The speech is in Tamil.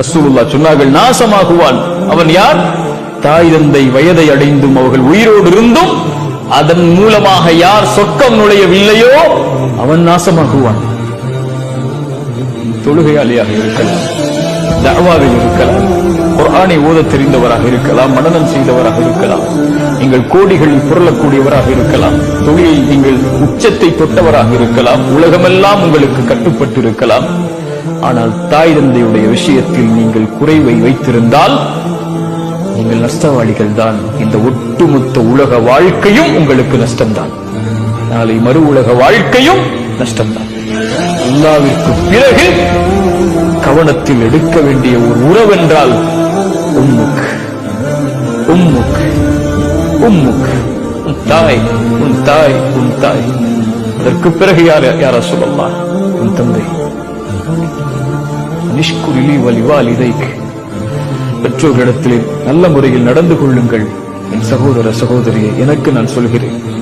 ரசூலுல்லா சொன்னார்கள் நாசமாகுவான். அவன் யார்? தாய் தந்தை வயதை அடைந்தும் அவர்கள் உயிரோடு இருந்தும் அதன் மூலமாக யார் சொக்கம் நுழையவில்லையோ அவன் நாசமாகுவான். தொழுகையாளியாக இருக்கலாம் தவாவில் இருக்கலாம் குரானை ஓத தெரிந்தவராக இருக்கலாம் மனநம் செய்தவராக இருக்கலாம் நீங்கள் கோடிகளில் புரளக்கூடியவராக இருக்கலாம் தொழிலில் நீங்கள் உச்சத்தை தொட்டவராக இருக்கலாம் உலகமெல்லாம் உங்களுக்கு கட்டுப்பட்டு இருக்கலாம் ஆனால் தாய் தந்தையுடைய விஷயத்தில் நீங்கள் குறைவை வைத்திருந்தால் நீங்கள் நஷ்டவாளிகள் தான் இந்த ஒட்டுமொத்த உலக வாழ்க்கையும் உங்களுக்கு நஷ்டம்தான். நாளை மறு உலக வாழ்க்கையும் நஷ்டம்தான். அல்லாவிற்கு பிறகு கவனத்தில் எடுக்க வேண்டிய ஒரு உறவென்றால் உம்முக். உம்முக். உம்முக். உன் தாய் உன் தாய் உன் தாய். அதற்கு பிறகு யார் யாரா சொல்லலாம் உன் தந்தை. நிஷ்குரிலி வலிவால் இதைக்கு பெற்றோர்களிடத்தில் நல்ல முறையில் நடந்து கொள்ளுங்கள். என் சகோதர சகோதரியை எனக்கு நான் சொல்கிறேன்.